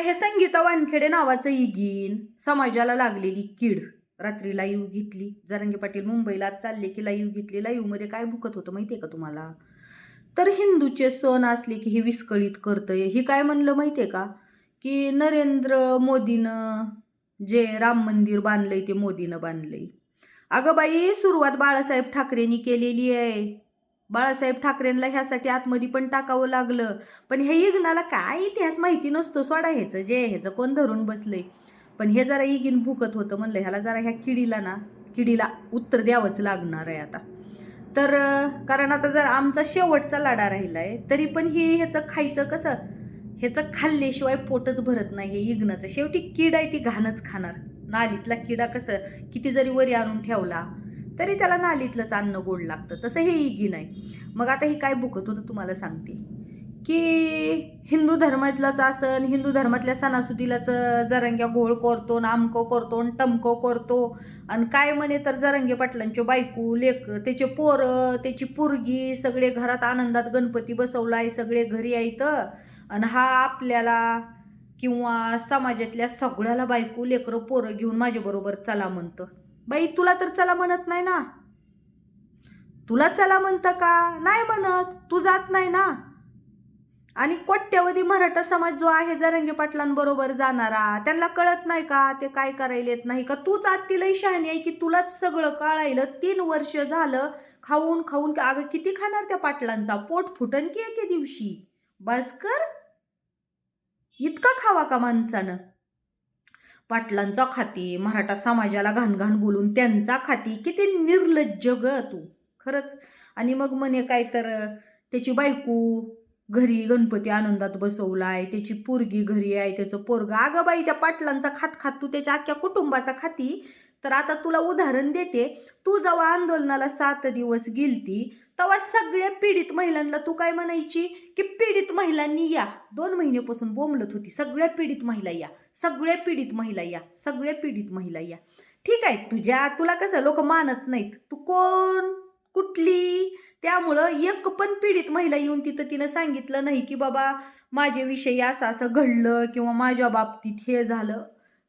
आता हे संगीता वानखेडे नावाचं इगीन समाजाला लागलेली कीड रात्री लाईव्ह घेतली. जरांगे पाटील मुंबईला आज चालले की लाईव्ह घेतली. लाईव्हमध्ये काय भुकत होतं माहिती आहे का तुम्हाला? तर हिंदूचे सण असले की हे विस्कळीत करतंय. ही काय म्हणलं माहिती आहे का? की नरेंद्र मोदीनं जे राम मंदिर बांधलंय ते मोदीनं बांधलंय. अगं बाई सुरुवात बाळासाहेब ठाकरेंनी केलेली आहे. बाळासाहेब ठाकरेंना ह्यासाठी आतमध्ये पण टाकावं लागलं. पण हे इग्नाला काय इतिहास माहिती नसतो सोडा ह्याचं जे ह्याचं कोण धरून बसलंय. पण हे जरा इगिन भुकत होतं म्हणलं ह्याला जरा ह्या किडीला ना किडीला उत्तर द्यावंच लागणार आहे आता. तर कारण आता जर आमचा शेवटचा लढा राहिला आहे तरी पण हे ह्याचं खायचं कसं? ह्याचं खाल्ल्याशिवाय पोटच भरत नाही हे इग्नाचं. शेवटी कीड आहे ती घाणच खाणार. नालीतला किडा कसं? किती जरी वरी आणून ठेवला तरी त्याला नालीतलंच अन्न गोड लागतं. तसं हे इगी नाही. मग आता हे काय भुकत होतं तुम्हाला सांगते. की हिंदू धर्मातलाच असन हिंदू धर्मातल्या सणासुदीलाच जरंग्या घोळ करतो नामको करतो टमको करतो. आणि काय म्हणे तर जरंगे पाटलांचे बायको लेक त्याचे पोरं त्याची पुरगी सगळे घरात आनंदात गणपती बसवलाय सगळे घरी यायत आणि हा आपल्याला किंवा समाजातल्या सगळ्याला बायको लेकरं पोरं घेऊन माझ्याबरोबर चला म्हणतं. बाई तुला तर चला म्हणत नाही ना. तुला चला म्हणतं का? नाही म्हणत. तू जात नाही ना. आणि कोट्यवधी मराठा समाज जो आहे जरंगे पाटलांबरोबर जाणारा त्यांना कळत नाही का? ते काय करायला येत नाही का? तूच आत्तीलही शहाणी आहे की तुलाच सगळं कळायलं तीन वर्ष झालं खाऊन खाऊन अगं किती खाणार त्या पाटलांचा? पोट फुटन की एके दिवशी? बस कर. इतका खावा का माणसानं? पाटलांचा खाती मराठा समाजाला घाण घाण बोलून त्यांचा खाती. किती निर्लज्ज ग तू. खरंच. आणि मग म्हणे काय तर त्याची बायको घरी गणपती आनंदात बसवलाय त्याची पोरगी घरी आहे त्याचं पोरग. अगं बाई त्या पाटलांचा खात खात तू त्याच्या अख्ख्या कुटुंबाचा खाती. तर आता तुला उदाहरण देते. तू जेव्हा आंदोलनाला सात दिवस गेलती तेव्हा सगळ्या पीडित महिलांना तू काय म्हणायची? की पीडित महिलांनी या. दोन महिन्यापासून बोंबलत होती. सगळ्या पीडित महिला या. सगळ्या पीडित महिला या. सगळ्या पीडित महिला या. ठीक आहे. तुझ्या तुला कसं लोक मानत नाहीत. तू कोण? कुठली? त्यामुळं एक पण पीडित महिला येऊन तिथं तिनं सांगितलं नाही की बाबा माझ्याविषयी असं असं घडलं किंवा माझ्या बाबतीत हे झालं.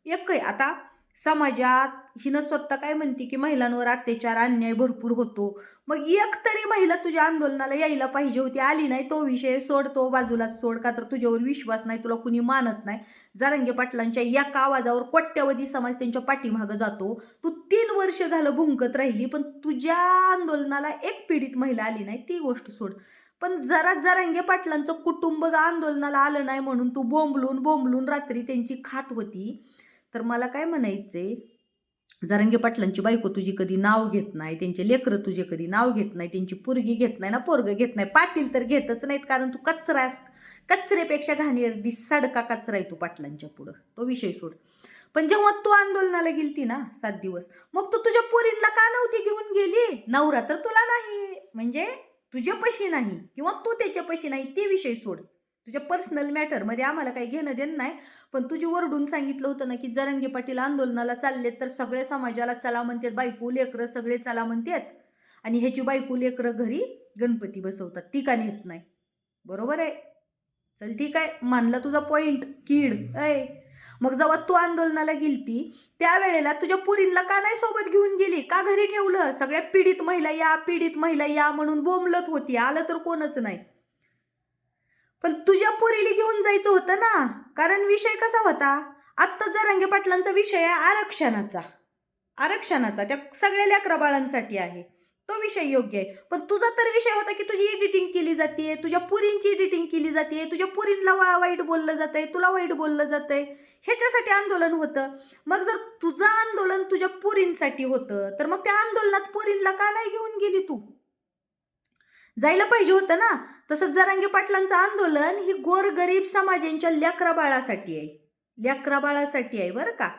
एक आहे आता समाजात हिनं स्वतः काय म्हणते की महिलांवर अत्याचार अन्याय भरपूर होतो. मग एक तरी महिला तुझ्या आंदोलनाला यायला पाहिजे होती. आली नाही तो विषय सोड तो बाजूलाच सोड का तर तुझ्यावर विश्वास नाही तुला कुणी मानत नाही. जारंगे पाटलांच्या एका आवाजावर कोट्यवधी समाज त्यांच्या पाठीमागं जातो. तू तीन वर्ष झालं भुंकत राहिली पण तुझ्या आंदोलनाला एक पीडित महिला आली नाही ती गोष्ट सोड. पण जरा जरांगे पाटलांचं कुटुंब आंदोलनाला आलं नाही म्हणून तू बोंबलून बोंबलून रात्री त्यांची खात होती. तर मला काय म्हणायचं आहे जारंगे पाटलांची बायको तुझी कधी नाव घेत नाही त्यांचे लेकरं तुझे कधी नाव घेत नाही त्यांची पोरगी घेत नाही ना पोरगं घेत नाही पाटील तर घेतच नाहीत कारण तू कचरा कचरेपेक्षा घाणेरडी सडका कचरा आहे तू पाटलांच्या पुढं. तो विषय सोड. पण जेव्हा तू आंदोलनाला गेलती ना सात दिवस मग तू तुझ्या पोरींना का नव्हती घेऊन गेली? नवरा तर तुला नाही. म्हणजे तुझ्या पशी नाही किंवा तू त्याच्या पशी नाही ते विषय सोड. तुझ्या पर्सनल मॅटरमध्ये आम्हाला काही घेणं देणं नाही. पण तुझी वरडून सांगितलं होतं ना की जरंगे पाटील आंदोलनाला चाललेत तर सगळ्या समाजाला चला म्हणतात बायको लेकरं सगळे चला म्हणतात. आणि ह्याची बायको लेकरं घरी गणपती बसवतात. ती का नेत नाही? बरोबर आहे? चल ठीक आहे. मानला तुझा पॉईंट कीड. अय मग जेव्हा तू आंदोलनाला गेलती त्यावेळेला तुझ्या पुरींना का नाही सोबत घेऊन गेली? का घरी ठेवलं? सगळ्या पीडित महिला या पीडित महिला या म्हणून बोंबलत होती. आलं तर कोणच नाही. पण तुझ्या पोरीला घेऊन जायचं होतं ना? कारण विषय कसा होता? आत्ता जरांगे पाटलांचा विषय आहे आरक्षणाचा. आरक्षणाचा त्या सगळ्या लेकरा बाळांसाठी आहे. तो विषय योग्य आहे. पण तुझा तर विषय होता की तुझी एडिटिंग केली जाते तुझ्या पुरींची एडिटिंग केली जाते तुझ्या पुरींना वा वाईट बोललं जातंय तुला वाईट बोललं जातंय. ह्याच्यासाठी आंदोलन होतं. मग जर तुझं आंदोलन तुझ्या पुरींसाठी होतं तर मग त्या आंदोलनात पुरींला का नाही घेऊन गेली तू? जायला पाहिजे होतं ना? तसंच जरांगे पाटलांचं आंदोलन ही गोरगरीब समाजांच्या लेकरा बाळासाठी आहे. लेकरा बाळासाठी आहे बरं का?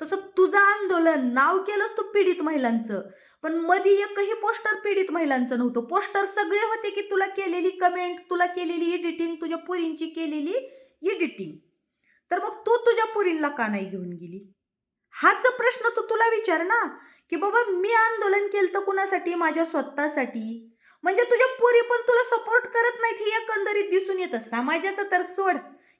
तसं तुझं आंदोलन नाव केलंस तू पीडित महिलांचं पण मध्ये एकही पोस्टर पीडित महिलांचं नव्हतं. पोस्टर सगळे होते की तुला केलेली कमेंट तुला केलेली एडिटिंग तुझ्या पुरींची केलेली एडिटिंग तर मग तू तुझ्या पुरींला का नाही घेऊन गेली? हाच प्रश्न तू तुला विचार ना की बाबा मी आंदोलन केलं तर कुणासाठी? माझ्या स्वतःसाठी? म्हणजे तुझ्या पुरी पण तुला सपोर्ट करत नाहीत हे एकंदरीत दिसून येतं. समाजाचं तर सोड.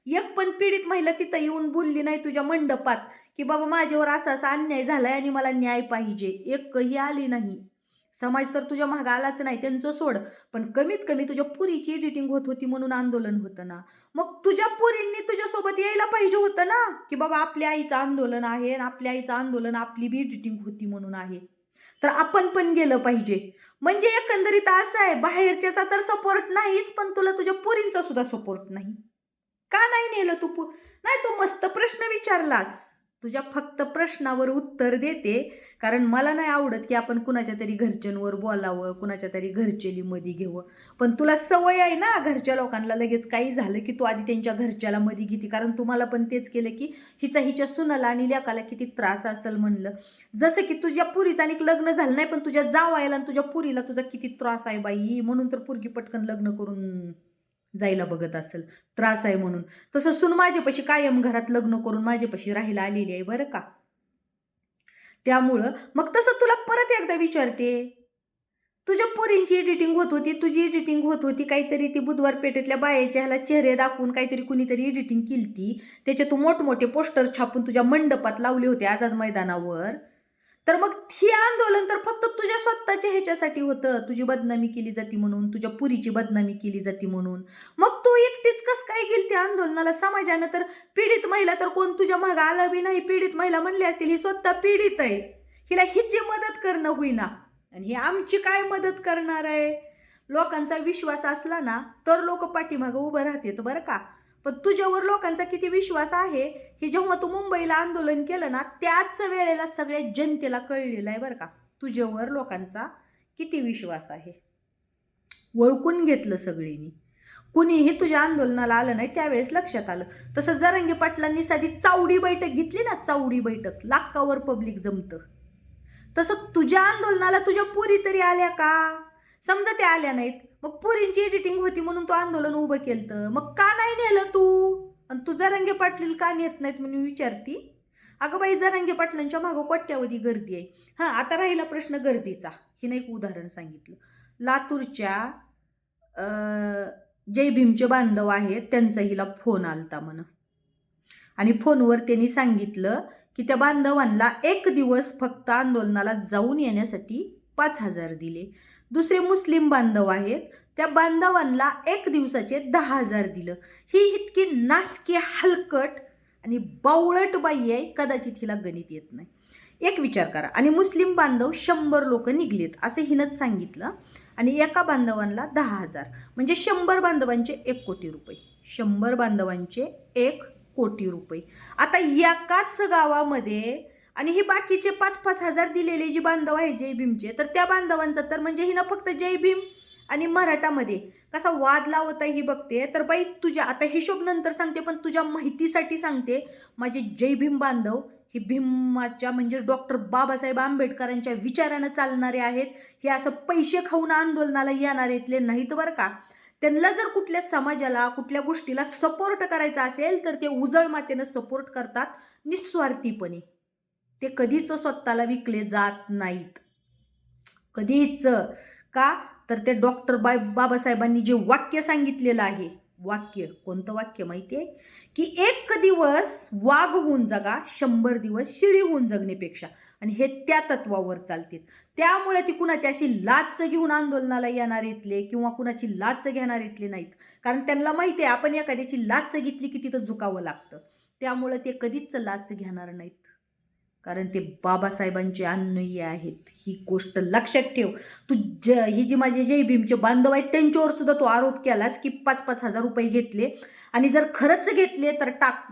एक पण पीडित महिला तिथं येऊन बोलली नाही तुझ्या मंडपात की बाबा माझ्यावर असा असा अन्याय झालाय आणि मला न्याय पाहिजे. एकही आली नाही. समाज तर तुझ्या मागं आलाच नाही त्यांचं सोड. पण कमीत कमी तुझ्या पुरीची एडिटिंग होत होती म्हणून आंदोलन होतं ना. मग तुझ्या पुरींनी तुझ्यासोबत यायला पाहिजे होतं ना? की बाबा आपल्या आईचं आंदोलन आहे आणि आपल्या आईचं आंदोलन आपली बी एडिटिंग होती म्हणून आहे. तर आपण पण गेलं पाहिजे. म्हणजे एकंदरीत असं आहे बाहेरच्याचा तर सपोर्ट नाहीच पण तुला तुझ्या पुरींचा सुद्धा सपोर्ट नाही. का नाही नेलं तू पु? नाही तू मस्त प्रश्न विचारलास. तुझ्या फक्त प्रश्नावर उत्तर देते. कारण मला नाही आवडत की आपण कुणाच्या तरी घरच्यांवर बोलावं कुणाच्या तरी घरचेली मध्ये घेवं. पण तुला सवय आहे ना घरच्या लोकांना लगेच काही झालं की तू आधी त्यांच्या घरच्याला मध्ये घेते. कारण तुम्हाला पण तेच केलं की हिचा हिच्या सुनाला आणि लेकाला किती त्रास असेल म्हणलं. जसं की तुझ्या पुरीचं आणि लग्न झालं नाही पण तुझ्या जावायला आणि तुझ्या पुरीला तुझा किती त्रास आहे बाई. म्हणून तर पुरगी पटकन लग्न करून जायला बघत असेल. त्रास आहे म्हणून. तसं सून माझ्यापाशी कायम घरात लग्न करून माझ्यापाशी राहायला आलेली आहे बरं का? त्यामुळं मग तसं तुला परत एकदा विचारते. तुझ्या पोरींची एडिटिंग होत होती तुझी एडिटिंग होत होती काहीतरी ती बुधवार पेठेतल्या बायाच्या ह्याला चेहरे दाखवून काहीतरी कुणीतरी एडिटिंग केली त्याचे तू मोठमोठे पोस्टर छापून तुझ्या मंडपात लावले होते आझाद मैदानावर. तर मग हे आंदोलन तर फक्त तुझ्या स्वतःच्या ह्याच्यासाठी होतं. तुझी बदनामी केली जाते म्हणून तुझ्या पुरीची बदनामी केली जाते म्हणून. मग तू एकटीच कस काय गेली त्या आंदोलनाला? समाजानं तर पीडित महिला तर कोण तुझ्या मागं आला बी नाही. पीडित महिला म्हणली असतील ही स्वतः पीडित आहे. हिला हिची मदत करणं होईना. आणि ही आमची काय मदत करणार आहे? लोकांचा विश्वास असला ना तर लोक पाठीमागं उभं राहतात बरं का. पण तुझ्यावर लोकांचा किती विश्वास आहे हे जेव्हा तू मुंबईला आंदोलन केलं ना त्याच वेळेला सगळ्या जनतेला कळलेलं आहे बरं का. तुझ्यावर लोकांचा किती विश्वास आहे. ओळखून घेतलं सगळींनी. कुणीही तुझ्या आंदोलनाला आलं नाही त्यावेळेस लक्षात आलं. तसं जरंगे पाटलांनी साधी चावडी बैठक घेतली ना चावडी बैठक लाखावर पब्लिक जमतं. तसं तुझ्या आंदोलनाला तुझ्या पुरी तरी आल्या का? समजा त्या आल्या नाहीत. मग पोरींची एडिटिंग होती म्हणून तू आंदोलन उभं केलं मग का नाही नेलं तू? आणि तू जरांगे पाटील का नेत नाहीत म्हणून विचारती? अगं बाई जरांगे पाटलांच्या मागं कोट्यावधी गर्दी आहे. हां आता राहिला प्रश्न गर्दीचा. हिनं एक उदाहरण सांगितलं. लातूरच्या जय भीमचे बांधव आहेत त्यांचा हिला फोन आलता म्हण. आणि फोनवर त्यांनी सांगितलं की त्या बांधवांना एक दिवस फक्त आंदोलनाला जाऊन येण्यासाठी पाच हजार दिले. दुसरे मुस्लिम बांधव आहेत. त्या बांधवांना एक दिवसाचे दहा हजार दिलं. ही इतकी नासकी हलकट आणि बावळट बाई आहे कदाचित हिला गणित येत नाही. एक विचार करा. आणि मुस्लिम बांधव शंभर लोक निघलेत असं हिनंच सांगितलं. आणि एका बांधवांना दहा हजार. म्हणजे शंभर बांधवांचे एक कोटी रुपये. शंभर बांधवांचे एक कोटी रुपये. आता एकाच गावामध्ये आणि हे बाकीचे पाच पाच हजार दिलेले जी बांधव आहे जय भीमचे तर त्या बांधवांचं तर म्हणजे हिनं फक्त जय भीम आणि मराठामध्ये. कसा वाद लावत आहे ही बघते. तर बाई तुझ्या आता हिशोब नंतर सांगते पण तुझ्या माहितीसाठी सांगते माझे जय भीम बांधव हे भीमाच्या म्हणजे डॉक्टर बाबासाहेब आंबेडकरांच्या विचारानं चालणारे आहेत. हे असं पैसे खाऊन आंदोलनाला येणारेतले नाहीत बरं का. त्यांना जर कुठल्या समाजाला कुठल्या गोष्टीला सपोर्ट करायचा असेल तर ते उजळ मातेनं सपोर्ट करतात निस्वार्थीपणे. ते कधीच स्वतःला विकले जात नाहीत. कधीच. का? तर ते डॉक्टर बाय बाबासाहेबांनी जे वाक्य सांगितलेलं आहे वाक्य कोणतं वाक्य माहिती आहे की एक दिवस वाघ होऊन जगा शंभर दिवस शिडी होऊन जगण्यापेक्षा. आणि हे त्या तत्वावर चालतील त्यामुळे ती कुणाची अशी लाच घेऊन आंदोलनाला येणार इथले किंवा कुणाची लाच घेणार इथले नाहीत. कारण त्यांना माहिती आहे आपण एखाद्याची लाच घेतली की तिथं झुकावं लागतं. त्यामुळे ते कधीच लाच घेणार नाहीत. कारण ते बाबासाहेबांचे अन्नय्य आहेत. ही गोष्ट लक्षात ठेव. तू ज ही जी माझे जय भीमचे बांधव आहेत त्यांच्यावर सुद्धा तो आरोप केलास की पाच पाच हजार रुपये घेतले. आणि जर खरंच घेतले तर टाक.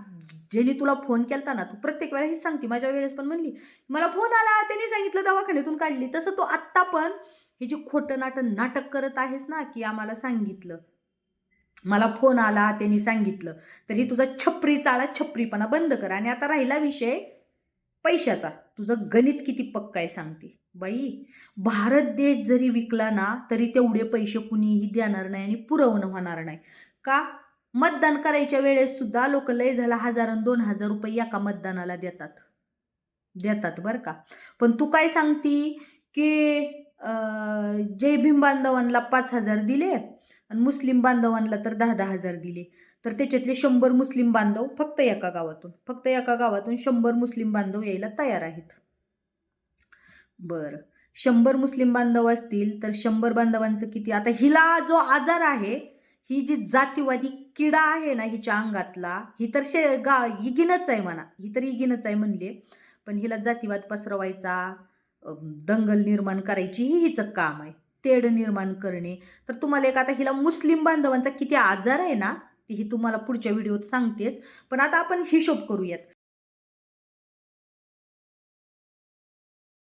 ज्यांनी तुला फोन केलता ना तू प्रत्येक वेळा हीच सांगते. माझ्या वेळेस पण म्हणली मला फोन आला त्यांनी सांगितलं दवाखान्यातून काढली. तसं तू आत्ता पण हे जे खोटं नाटं नाटक करत आहेस ना की आम्हाला सांगितलं. मला फोन आला त्यांनी सांगितलं. तर ही तुझा छपरी चाळा छपरीपणा बंद कर. आणि आता राहिला विषय पैशाचा. तुझं गणित किती पक्का आहे सांगते. बाई भारत देश जरी विकला ना तरी तेवढे पैसे कुणीही देणार नाही आणि पुरवणं होणार नाही. का? मतदान करायच्या वेळेस सुद्धा लोक लय झाला हजार आणि दोन हजार रुपये एका मतदानाला देतात. देतात बरं का? पण तू काय सांगती की जय भीम बांधवांना पाच हजार दिले आणि मुस्लिम बांधवांना तर दहा दहा हजार दिले. तर त्याच्यातले शंभर मुस्लिम बांधव फक्त एका गावातून फक्त एका गावातून शंभर मुस्लिम बांधव यायला तयार आहेत. बरं. शंभर मुस्लिम बांधव असतील तर शंभर बांधवांचं किती? आता हिला जो आजार आहे ही जी जातीवादी किडा आहे ना हिच्या अंगातला ही तर शे गा इगिनच आहे म्हणा. ही तर इगिनच आहे म्हणले. पण हिला जातीवाद पसरवायचा दंगल निर्माण करायची ही हिचं काम आहे. तेढ निर्माण करणे. तर तुम्हाला एक आता हिला मुस्लिम बांधवांचा किती आजार आहे ना ही तुम्हाला पुढच्या व्हिडिओत सांगतेच. पण आता आपण हिशोब करूयात.